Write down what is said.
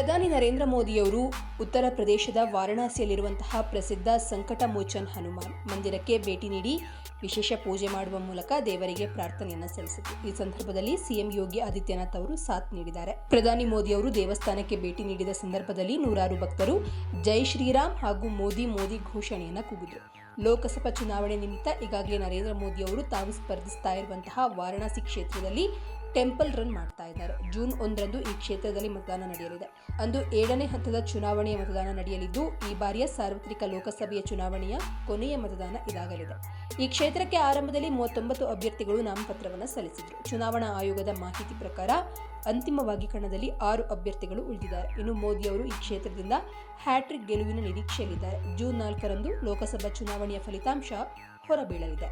ಪ್ರಧಾನಿ ನರೇಂದ್ರ ಮೋದಿಯವರು ಉತ್ತರ ಪ್ರದೇಶದ ವಾರಣಾಸಿಯಲ್ಲಿರುವಂತಹ ಪ್ರಸಿದ್ಧ ಸಂಕಟ ಮೋಚನ್ ಹನುಮಾನ್ ಮಂದಿರಕ್ಕೆ ಭೇಟಿ ನೀಡಿ ವಿಶೇಷ ಪೂಜೆ ಮಾಡುವ ಮೂಲಕ ದೇವರಿಗೆ ಪ್ರಾರ್ಥನೆಯನ್ನು ಸಲ್ಲಿಸಿದರು. ಈ ಸಂದರ್ಭದಲ್ಲಿ ಸಿಎಂ ಯೋಗಿ ಆದಿತ್ಯನಾಥ್ ಅವರು ಸಾಥ್ ನೀಡಿದ್ದಾರೆ. ಪ್ರಧಾನಿ ಮೋದಿ ಅವರು ದೇವಸ್ಥಾನಕ್ಕೆ ಭೇಟಿ ನೀಡಿದ ಸಂದರ್ಭದಲ್ಲಿ ನೂರಾರು ಭಕ್ತರು ಜೈ ಶ್ರೀರಾಮ್ ಹಾಗೂ ಮೋದಿ ಮೋದಿ ಘೋಷಣೆಯನ್ನು ಕೂಗಿದರು. ಲೋಕಸಭಾ ಚುನಾವಣೆ ನಿಮಿತ್ತ ಈಗಾಗಲೇ ನರೇಂದ್ರ ಮೋದಿ ಅವರು ತಾವು ಸ್ಪರ್ಧಿಸ್ತಾ ಇರುವಂತಹ ವಾರಣಾಸಿ ಕ್ಷೇತ್ರದಲ್ಲಿ ಟೆಂಪಲ್ ರನ್ ಮಾಡ್ತಾ ಇದ್ದಾರೆ. ಜೂನ್ ಒಂದರಂದು ಈ ಕ್ಷೇತ್ರದಲ್ಲಿ ಮತದಾನ ನಡೆಯಲಿದೆ. ಅಂದು ಏಳನೇ ಹಂತದ ಚುನಾವಣೆಯ ಮತದಾನ ನಡೆಯಲಿದ್ದು, ಈ ಬಾರಿಯ ಸಾರ್ವತ್ರಿಕ ಲೋಕಸಭೆಯ ಚುನಾವಣೆಯ ಕೊನೆಯ ಮತದಾನ ಇದಾಗಲಿದೆ. ಈ ಕ್ಷೇತ್ರಕ್ಕೆ ಆರಂಭದಲ್ಲಿ ಮೂವತ್ತೊಂಬತ್ತು ಅಭ್ಯರ್ಥಿಗಳು ನಾಮಪತ್ರವನ್ನು ಸಲ್ಲಿಸಿದರು. ಚುನಾವಣಾ ಆಯೋಗದ ಮಾಹಿತಿ ಪ್ರಕಾರ, ಅಂತಿಮವಾಗಿ ಕಣದಲ್ಲಿ ಆರು ಅಭ್ಯರ್ಥಿಗಳು ಉಳಿದಿದ್ದಾರೆ. ಇನ್ನು ಮೋದಿ ಅವರು ಈ ಕ್ಷೇತ್ರದಿಂದ ಹ್ಯಾಟ್ರಿಕ್ ಗೆಲುವಿನ ನಿರೀಕ್ಷೆಯಲ್ಲಿದ್ದಾರೆ. ಜೂನ್ ನಾಲ್ಕರಂದು ಲೋಕಸಭಾ ಚುನಾವಣೆಯ ಫಲಿತಾಂಶ ಹೊರಬೀಳಲಿದೆ.